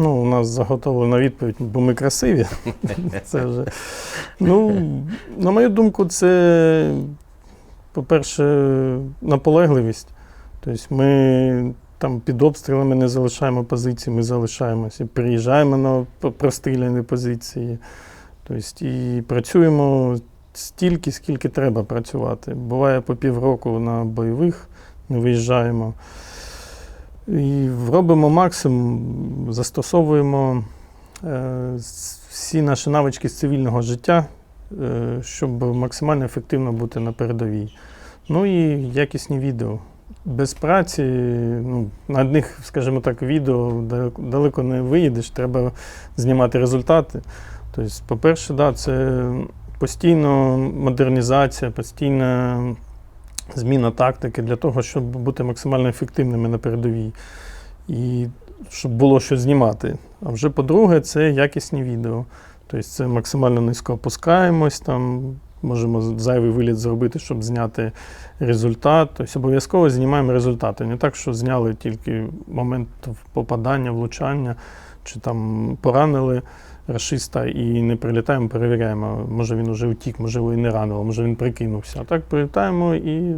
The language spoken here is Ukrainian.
Ну, у нас заготовлена відповідь, бо ми красиві. Це вже. Ну, на мою думку, це, по-перше, наполегливість. Тобто ми там під обстрілами не залишаємо позиції, ми залишаємося. Приїжджаємо на простріляні позиції. Тобто і працюємо стільки, скільки треба працювати. Буває по півроку на бойових не виїжджаємо. І робимо максимум, застосовуємо е, всі наші навички з цивільного життя, е, щоб максимально ефективно бути на передовій. Ну і якісні відео. Без праці, ну, на одних, скажімо так, відео далеко- не виїдеш, треба знімати результати. Тобто, по-перше, да, це постійно модернізація, постійна зміна тактики для того, щоб бути максимально ефективними на передовій. І щоб було що знімати. А вже по-друге, це якісні відео. Тобто це максимально низько опускаємось, там можемо зайвий виліт зробити, щоб зняти результат. Тобто обов'язково знімаємо результати. Не так, що зняли тільки момент попадання, влучання, чи там поранили расиста і не прилітаємо, перевіряємо. Може він уже втік, може його і не ранило, може він прикинувся. А так прилітаємо і